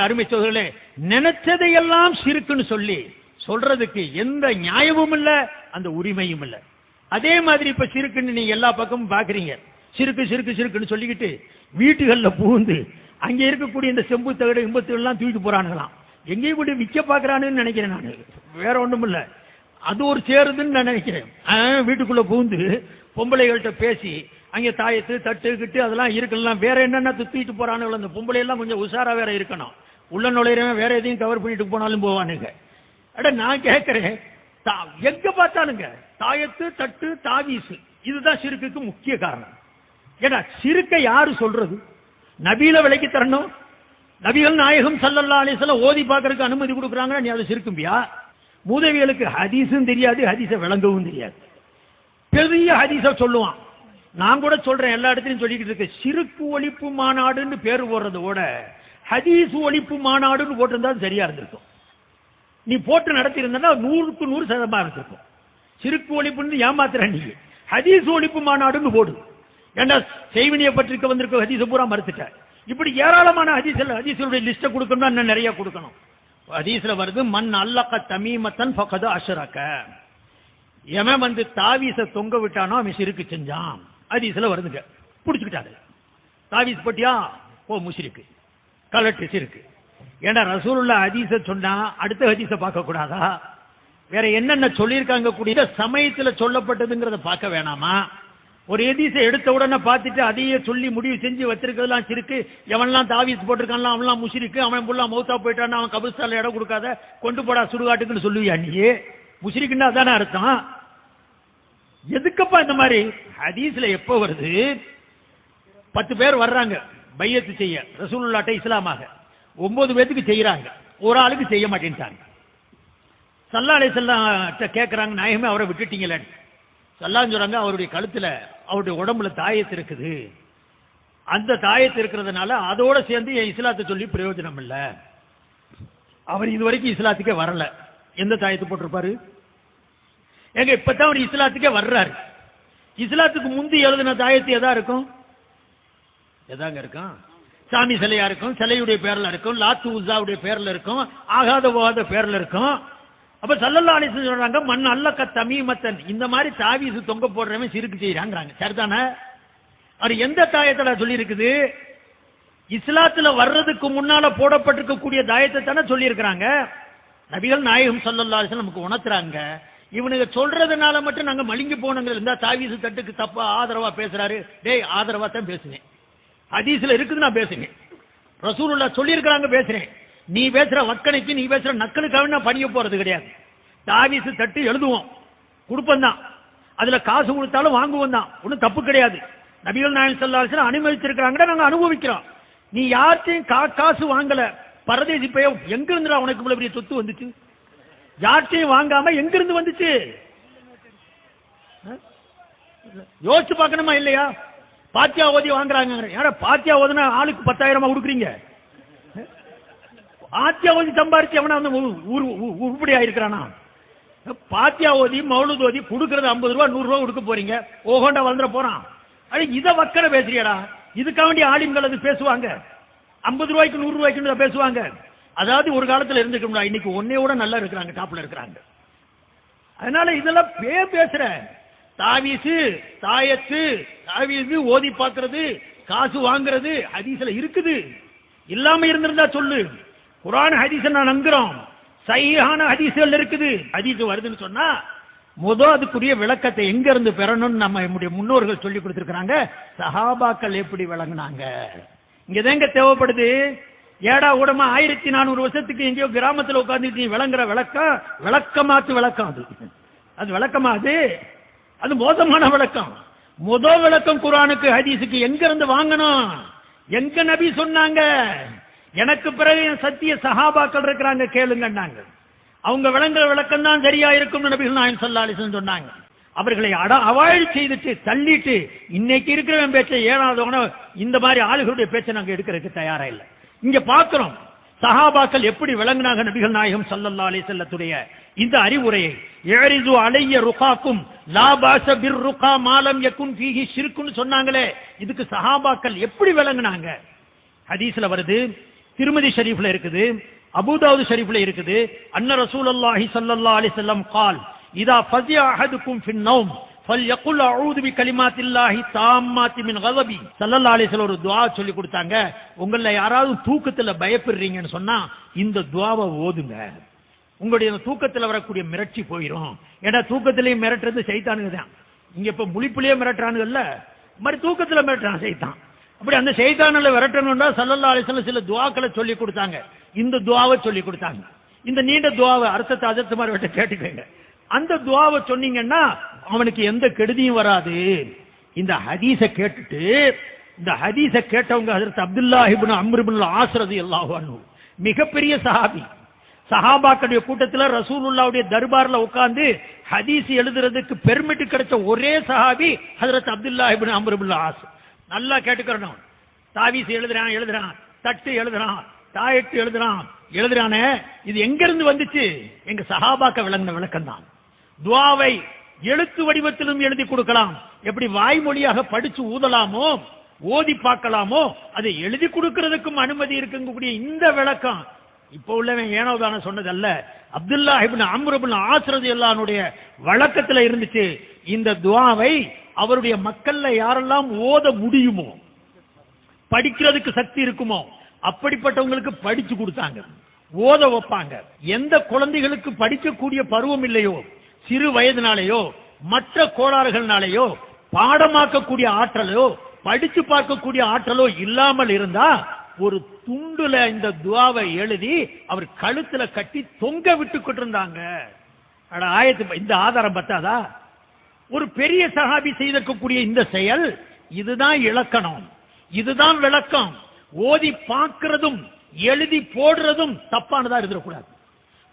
அருமை சோதர்களே நினைச்சதையெல்லாம் சிறுக்குன்னு சொல்லி சொல்றதுக்கு எந்த நியாயமும் இல்ல அந்த உரிமையும் இல்ல. அதே மாதிரி இப்ப சிறுக்குன்னு நீங்க எல்லா பக்கமும் பாக்குறீங்க. சிறுக்கு சிறுக்கு சிறுக்குன்னு சொல்லிக்கிட்டு வீட்டுகள்ல புகுந்து அங்க இருக்கக்கூடிய இந்த செம்பு தகடு இம்பத்து எல்லாம் தூக்கிட்டு போறானுங்களாம். எங்கேயும் கூட விக்க பாக்குறானுன்னு நினைக்கிறேன் நான். வேற ஒண்ணும் இல்ல. அது ஒரு சேருதுன்னு நான் நினைக்கிறேன். வீட்டுக்குள்ள பூந்து பொம்பளைகள்கிட்ட பேசி அங்க தாயத்து தட்டு கிட்டு அதெல்லாம் இருக்கலாம் வேற என்னென்ன தூக்கிட்டு போறானுங்களோ அந்த பொம்பளை எல்லாம் கொஞ்சம் உஷாரா வேற இருக்கணும். உள்ள நுழையிறவன் வேற எதையும் கவர் பண்ணிட்டு போனாலும் போவானுங்க. அட நான் கேட்கிறேன் தா- எங்க பார்த்தாலுங்க தாயத்து தட்டு தாவீசு. இதுதான் சிறுக்குக்கு முக்கிய காரணம். ஏன்னா சிறுக்க யாரு சொல்றது? நபியில விலைக்கு தரணும். நபிகள் நாயகம் சல்லல்லா அலிஸ்லாம் ஓதி பார்க்கறதுக்கு அனுமதி கொடுக்குறாங்க நீ அதை சிறுக்கும்பியா? மூதவிகளுக்கு ஹதீஸும் தெரியாது ஹதீஸை விளங்கவும் தெரியாது. பெரிய ஹதீஸ சொல்லுவான். நான் கூட சொல்றேன் எல்லா இடத்துலையும் சொல்லிக்கிட்டு இருக்கேன். சிறுக்கு ஒழிப்பு மாநாடுன்னு பேர் போடுறதோட ஹதீஸ் ஒழிப்பு மாநாடுன்னு போட்டிருந்தா அது சரியா இருந்திருக்கும். நீ போட்டு நடத்தியிருந்தா நூறுக்கு நூறு சதமா இருந்திருக்கும். சிறுக்கு ஒழிப்புன்னு ஏமாத்துற நீ. ஹதீஸ் ஒழிப்பு மாநாடுன்னு போடு. ஏண்டா செய்வினியை பற்றிக்க வந்திருக்க ஹதீஸ பூரா மறுத்துட்ட. இப்படி ஏராளமான ஹதீஸ்ல ஹதீஸுடைய லிஸ்ட கொடுக்கணும்னா இன்னும் நிறைய கொடுக்கணும். ஹதீஸ்ல வருது மண் அல்லக்க தமீமத்தன் பக்கது அஷரக்க எவன் வந்து தாவீச தொங்க விட்டானோ அவன் சிறுக்கு செஞ்சான். ஹதீஸ்ல வருதுங்க. பிடிச்சுக்கிட்டாரு. தாவீஸ் பட்டியா? ஓ முஷிருக்கு. கலட்டு இருக்கு. ஏன்னா ரசூலுல்லா ஹதீஸ சொன்னா அடுத்த ஹதீஸ பார்க்க கூடாதா வேற என்னென்ன சொல்லியிருக்காங்க கூடிய சமயத்துல சொல்லப்பட்டதுங்கிறத பார்க்க வேணாமா? ஒரு எதீசை எடுத்த உடனே பார்த்துட்டு அதையே சொல்லி முடிவு செஞ்சு வச்சிருக்கிறதுலாம் சிறுக்கு. எவன்லாம் தாவீஸ் போட்டிருக்கான்லாம் அவன்லாம் முஷிருக்கு அவன் புள்ளா மௌத்தா போயிட்டான் அவன் கபிஸ்தால இடம் கொடுக்காத கொண்டு போடா சுடுகாட்டுக்குன்னு சொல்லுவியா நீ? முஷிரிக்குன்னா தானே அர்த்தம். எதுக்கப்பா இந்த மாதிரி? ஹதீஸ்ல எப்போ வருது? பத்து பேர் வர்றாங்க. பையத்து செய்ய ரசூலுல்லாட்ட இஸ்லாமாக. ஒன்பது பேத்துக்கு செய்யறாங்க. ஒரு ஆளுக்கு செய்ய மாட்டேன்ட்டாங்க. சல்லா அலை செல்லாட்ட கேட்கறாங்க நாயகமே அவரை விட்டுட்டீங்களே சல்லான்னு சொல்றாங்க அவருடைய கழுத்துல அவருடைய உடம்புல தாயத்து இருக்குது. அந்த தாயத்து இருக்கிறதுனால அதோட சேர்ந்து என் இஸ்லாத்தை சொல்லி பிரயோஜனம் இல்லை. அவர் இது வரைக்கும் இஸ்லாத்துக்கே வரல. எந்த தாயத்து போட்டிருப்பாரு? ஏங்க இப்பதான் அவர் இஸ்லாத்துக்கே வர்றாரு. இஸ்லாத்துக்கு முந்தி எழுதின தாயத்து எதா இருக்கும்? எதாங்க இருக்கும்? சாமி சிலையா இருக்கும் சிலையுடைய பேர்ல இருக்கும் லாத்து உசாவுடைய பேர்ல இருக்கும் ஆகாத போகாத பேர்ல இருக்கும். அப்ப சல்லல்லா அலிஸ்லாம் சொல்றாங்க மண் அல்லக்க தமிமத்தன். இந்த மாதிரி தாவீசு தொங்க போடுறவன் சிறுக்கு செய்யறாங்கிறாங்க சரிதானே? அது எந்த தாயத்துல சொல்லி இருக்குது இஸ்லாத்துல வர்றதுக்கு முன்னால போடப்பட்டிருக்கக்கூடிய தாயத்தை தானே சொல்லி இருக்கிறாங்க நபிகள் நாயகம் சல்லல்லா அலிஸ்லாம் நமக்கு உணர்த்துறாங்க. இவனுக்கு சொல்றதுனால மட்டும் நாங்க மலிங்கி போனங்க இருந்தா தாவீசு தட்டுக்கு தப்பா ஆதரவா பேசுறாரு. டேய் ஆதரவா தான் பேசுவேன் ஹதீஸ்ல இருக்குது நான் பேசுறேன். ரசூலுல்லா சொல்லி இருக்கிறாங்க பேசுறேன். நீ பேசுற வக்கனைக்கு நீ பேசுற நக்கலுக்காக நான் பணிய போறது கிடையாது. தாவீசு தட்டு எழுதுவோம். கொடுப்போம் தான். அதுல காசு கொடுத்தாலும் வாங்குவோம் தான். ஒன்றும் தப்பு கிடையாது. நபிகள் நாயன் சொல்லாசன அனுமதிச்சிருக்கிறாங்க நாங்க அனுபவிக்கிறோம். நீ யார்ட்டையும் கா காசு வாங்கல. பரதேசி போய் எங்க இருந்துடா உனக்கு இவ்வளவு பெரிய சொத்து வந்துச்சு? யார்ட்டையும் வாங்காம எங்க இருந்து வந்துச்சு? யோசிச்சு பார்க்கணுமா இல்லையா? பாத்தியா ஓதி வாங்குறாங்க யாரா பாத்தியா ஓதுனா ஆளுக்கு பத்தாயிரமா கொடுக்குறீங்க. பாத்தியா ஓதி சம்பாரிச்சு அவன வந்து உருப்படி உரு- உ- பாத்தியா ஓதி மௌலுத் ஓதி கொடுக்கறது ஐம்பது ரூபா நூறு ரூபா கொடுக்க போறீங்க. ஓஹோண்டா வந்துட போறான். அது இதை வக்கர பேசுறியடா? இதுக்காக வேண்டிய ஆலிம்கள் அது பேசுவாங்க. ஐம்பது ரூபாய்க்கு நூறு ரூபாய்க்கு பேசுவாங்க. அதாவது ஒரு காலத்துல இருந்துக்கணும் இன்னைக்கு ஒன்னே விட நல்லா இருக்கிறாங்க டாப்ல இருக்கிறாங்க. அதனால இதெல்லாம் பே பேசுறேன் தாவிசு தாயத்து தாவீசு ஓதி பார்க்கறது காசு வாங்குறது ஹதீஸ்ல இருக்குது. இல்லாம இருந்திருந்தா சொல்லு. குரான் ஹதீஸ் நான் நம்புறோம். சையான ஹதீஸ்கள் இருக்குது. ஹதீஸ் வருதுன்னு சொன்னா முதல் அதுக்குரிய விளக்கத்தை எங்க இருந்து பெறணும்னு நம்ம நம்முடைய முன்னோர்கள் சொல்லி கொடுத்திருக்கிறாங்க. சஹாபாக்கள் எப்படி விளங்குனாங்க? இங்கதாங்க தேவைப்படுது? ஏடா கூடமா ஆயிரத்தி நானூறு வருஷத்துக்கு எங்கேயோ கிராமத்துல உட்காந்து விளங்குற விளக்கம் விளக்கமாத்து விளக்கம் அது. அது விளக்கமா அது? அது மோசமான விளக்கம். முத விளக்கம் குரானுக்கு ஹதீஸுக்கு எங்க இருந்து வாங்கணும்? எங்க நபி சொன்னாங்க? எனக்கு பிறகு என் சத்திய சஹாபாக்கள் இருக்கிறாங்க கேளுங்கன்னாங்க அவங்க விளங்குற விளக்கம் தான் சரியா இருக்கும் நபிகள் நாயன் சொல்லாலிசன் சொன்னாங்க. அவர்களை அட அவாய்ட் செய்துட்டு தள்ளிட்டு இன்னைக்கு இருக்கிறவன் பேச்சை ஏழாவது இந்த மாதிரி ஆளுகளுடைய பேச்சை நாங்க எடுக்கிறதுக்கு தயாரா இல்லை. இங்க பாக்குறோம். சஹாபாக்கள் எப்படி விளங்கினாங்க நபிகள் நாயகம் சல்லல்லா அலி செல்லத்துடைய இந்த அறிவுரையை? ஏரிது அலைய ருகாக்கும் லாபாச பிர் ருகா மாலம் எக்கும் பீகி சிறுக்குன்னு சொன்னாங்களே. இதுக்கு சஹாபாக்கள் எப்படி விளங்கினாங்க? ஹதீஸ்ல வருது திருமதி ஷரீஃப்ல இருக்குது அபுதாவது ஷரீஃப்ல இருக்குது. அன்ன ரசூல் அல்லாஹி சல்லல்லா அலி செல்லம் கால் இதா ஃபசியா அஹதுக்கும் ஃபின் فليقل اعوذ بكلمات الله التامات من غضبي ஸல்லல்லாஹு அலைஹி வஸல்லம் ஒரு துஆ சொல்லி கொடுத்தாங்க உங்கள யாராவது தூக்கத்துல பயப்படுறீங்கன்னு சொன்னா இந்த துஆவை ஓதுங்க உங்களுடைய அந்த தூக்கத்துல வரக்கூடிய மிரட்சி போயிடும் ஏன்னா தூக்கத்திலேயே மிரட்டுறது சைத்தானுங்க தான் இங்க இப்ப முழிப்புலயே மிரட்டுறானுங்கல்ல இந்த மாதிரி தூக்கத்துல மிரட்டுறான் சைத்தான் அப்படி அந்த சைத்தானில் விரட்டணும்னா சல்லல்லா அலிஸ்லாம் சில துவாக்களை சொல்லி கொடுத்தாங்க இந்த துவாவை சொல்லி கொடுத்தாங்க இந்த நீண்ட துவாவை அர்த்தத்தை அதற்கு மாதிரி விட்டு கேட்டுக்கோங்க அந்த துவாவை சொன்னீங்கன்னா அவனுக்கு எந்த கெடுதியும் வராது. இந்த ஹதீஸ கேட்டுட்டு இந்த ஹதீஸ கேட்டவங்க அதற்கு அப்துல்லாஹ் இப்னு அம்ர் இப்னு மிகப்பெரிய சஹாபி. சஹாபாக்களுடைய கூட்டத்துல ரசூலுல்லாவுடைய தர்பார்ல உட்கார்ந்து ஹதீஸ் எழுதுறதுக்கு பெர்மிட் கிடைச்ச ஒரே சஹாபி ஹசரத் அப்துல்லா இப்னு அம்ர் ஆஸ் நல்லா கேட்டுக்கிறணும். தாவீஸ் எழுதுறான் எழுதுறான் தட்டு எழுதுறான் தாயட்டு எழுதுறான் எழுதுறானே. இது எங்கிருந்து வந்துச்சு? எங்க சஹாபாக்க விளங்கின விளக்கம் தான் துவாவை எழுத்து வடிவத்திலும் எழுதி கொடுக்கலாம். எப்படி வாய்மொழியாக படிச்சு ஊதலாமோ ஓதி பார்க்கலாமோ அதை எழுதி கொடுக்கிறதுக்கும் அனுமதி இருக்குங்கக்கூடிய இந்த விளக்கம். இப்ப உள்ளவன் ஏனோதான சொன்னதல்ல. அப்துல்லா இப்னு அம்ருபின் இப்னு ஆஸ் வழக்கத்துல இருந்துச்சு. இந்த துவாவை அவருடைய மக்கள்ல யாரெல்லாம் ஓத முடியுமோ படிக்கிறதுக்கு சக்தி இருக்குமோ அப்படிப்பட்டவங்களுக்கு படிச்சு கொடுத்தாங்க. ஓத வைப்பாங்க. எந்த குழந்தைகளுக்கு படிக்கக்கூடிய பருவம் இல்லையோ சிறு வயதினாலேயோ மற்ற கோளாறுகள்னாலேயோ பாடமாக்கக்கூடிய ஆற்றலோ படிச்சு பார்க்கக்கூடிய ஆற்றலோ இல்லாமல் இருந்தா ஒரு துண்டுல இந்த துவாவை எழுதி அவர் கழுத்துல கட்டி தொங்க விட்டு கொண்டிருந்தாங்க. அட ஆயத்து இந்த ஆதாரம் பத்தாதா? ஒரு பெரிய சகாபி செய்திருக்கக்கூடிய இந்த செயல் இதுதான் இலக்கணம். இதுதான் விளக்கம். ஓதி பார்க்கிறதும் எழுதி போடுறதும் தப்பானதா இருந்துடக்கூடாது.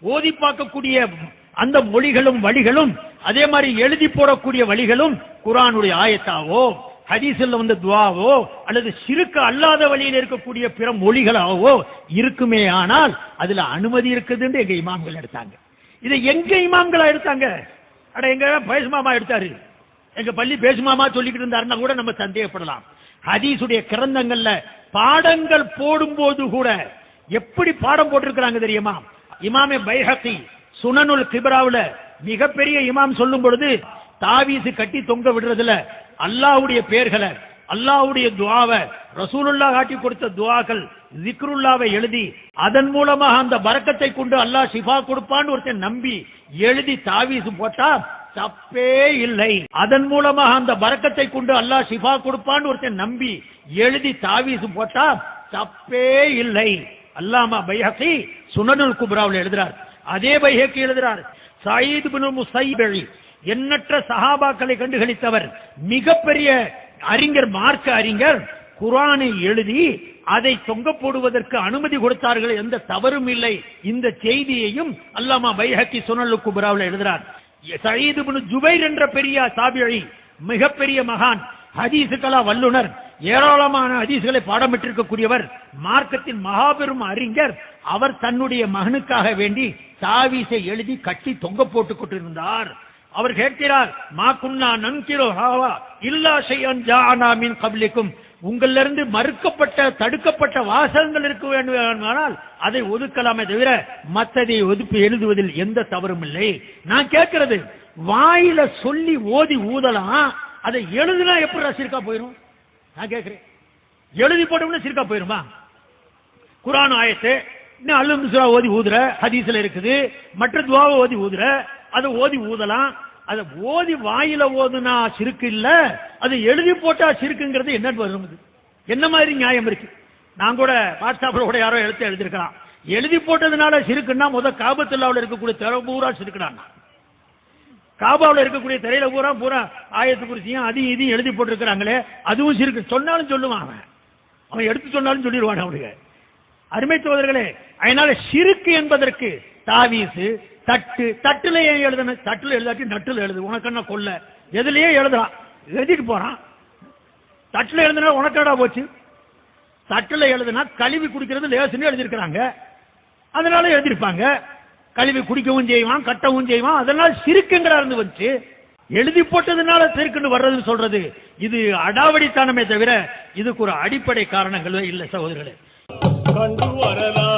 ஓதி பார்க்கக்கூடிய அந்த மொழிகளும் வழிகளும் அதே மாதிரி எழுதி போடக்கூடிய வழிகளும் குரானுடைய ஆயத்தாவோ ஹதீஸில் வந்த துவாவோ அல்லது சிறுக்கு அல்லாத வழியில் இருக்கக்கூடிய பிற மொழிகளாவோ இருக்குமே ஆனால் அதுல அனுமதி இருக்குதுன்னு எங்க இமாம்கள் எடுத்தாங்க. இதை எங்க இமாம்களா எடுத்தாங்க? அட எங்க பேசுமாமா எடுத்தாரு. எங்க பள்ளி பேசுமாமா சொல்லிக்கிட்டு இருந்தாருன்னா கூட நம்ம சந்தேகப்படலாம். ஹதீஸுடைய கிரந்தங்கள்ல பாடங்கள் போடும்போது கூட எப்படி பாடம் போட்டிருக்கிறாங்க தெரியுமா? இமாமே பைஹத்தி சுனனுல் கிபராவில மிகப்பெரிய இமாம் சொல்லும் பொழுது தாவீசு கட்டி தொங்க விடுறதுல அல்லாஹ்வுடைய பெயர்களை அல்லாவுடைய துவாவை ரசூலுல்லா காட்டி கொடுத்த துவாக்கள் ஜிக்ருல்லாவை எழுதி அதன் மூலமாக அந்த பறக்கத்தை கொண்டு அல்லாஹ் ஷிஃபா கொடுப்பான்னு ஒருத்தன் நம்பி எழுதி தாவீசு போட்டா தப்பே இல்லை. அதன் மூலமாக அந்த பரக்கத்தை கொண்டு அல்லாஹ் ஷிஃபா கொடுப்பான்னு ஒருத்தன் நம்பி எழுதி தாவீசு போட்டா தப்பே இல்லை. அல்லாமா பைஹி சுனனுல் குப்ராவில் எழுதுறார். அதே பைஹகி எழுதுறார். சயீத் பின் முசைபி எண்ணற்ற சஹாபாக்களை கண்டுகளித்தவர். மிகப்பெரிய அறிஞர் மார்க்க அறிஞர். குரானை எழுதி அதை தொங்க போடுவதற்கு அனுமதி கொடுத்தார்கள் எந்த தவறும் இல்லை. இந்த செய்தியையும் அல்லாமா பைஹக்கி சுனல் குப்ராவில் எழுதுறார். சயீது பின் ஜுபைர் என்ற பெரிய தாபிழி மிகப்பெரிய மகான் ஹதீசுகளா வல்லுனர் ஏராளமான ஹதீசுகளை பாடமிட்டிருக்கக்கூடியவர் மார்க்கத்தின் மகாபெரும் அறிஞர். அவர் தன்னுடைய மகனுக்காக வேண்டி தாவீசை எழுதி கட்டி தொங்க போட்டுக் கொண்டிருந்தார். அவர் கேட்கிறார் மா குன்னா நன்கிரோ ஹாவா? இல்லா ஷையன் ஜானா மின் உங்களிலிருந்து மறுக்கப்பட்ட தடுக்கப்பட்ட வாசகங்கள் இருக்க வேண்டுமானால் அதை ஒதுக்கலாமே தவிர மற்றதை ஒதுப்பு எழுதுவதில் எந்த தவறும் இல்லை. நான் கேட்கிறது வாயில சொல்லி ஓதி ஊதலாம் அதை எழுதுனா எப்படி சிரிக்கா போயிரும்? நான் கேட்கிறேன் எழுதி போட்டோம்னா சிரிக்கா போயிருமா? குரான் ஆயத்து இன்னும் அல்லும் சுரா ஓதி ஊதுற? ஹதீஸ்ல இருக்குது. மற்ற துவாவை ஓதி ஊதுற. அதை ஓதி ஊதலாம். அதை ஓதி வாயில ஓதுனா சிறுக்கு இல்ல. அதை எழுதி போட்டா சிறுக்குங்கிறது என்ன வரும் இது? என்ன மாதிரி நியாயம் இருக்கு? நான் கூட வாட்ஸ்அப்ல கூட யாரோ எழுத்து எழுதிருக்கலாம் எழுதி போட்டதுனால சிறுக்குன்னா முத காபத்துல்லாவில் இருக்கக்கூடிய திற பூரா சிறுக்குடான் காபாவில் இருக்கக்கூடிய திரையில பூரா பூரா ஆயத்து குறிச்சியும் அதையும் இதையும் எழுதி போட்டிருக்கிறாங்களே அதுவும் சிறுக்கு. சொன்னாலும் சொல்லுவான் அவன். அவன் எடுத்து சொன்னாலும் சொல்லிடுவான் அவனுக்கு அருமை சோதர்களே அதனால சிறுக்கு என்பதற்கு தாவீசு தட்டு தட்டுல ஏன் எழுதணும் தட்டுல எழுதாட்டி நட்டுல எழுது உனக்கு என்ன கொல்ல எதுலயே எழுதுறான் எழுதிட்டு போறான். தட்டுல எழுதுனா உனக்கடா போச்சு? தட்டுல எழுதுனா கழுவி குடிக்கிறது லேசுன்னு எழுதியிருக்கிறாங்க. அதனால எழுதியிருப்பாங்க. கழுவி குடிக்கவும் செய்வான் கட்டவும் செய்வான். அதனால சிறுக்குங்கிறா இருந்து வந்துச்சு. எழுதி போட்டதுனால சிறுக்குன்னு வர்றதுன்னு சொல்றது. இது அடாவடித்தனமே தவிர இதுக்கு ஒரு அடிப்படை காரணங்களே இல்லை சகோதரர்களே. ஆண்டு வரலாம்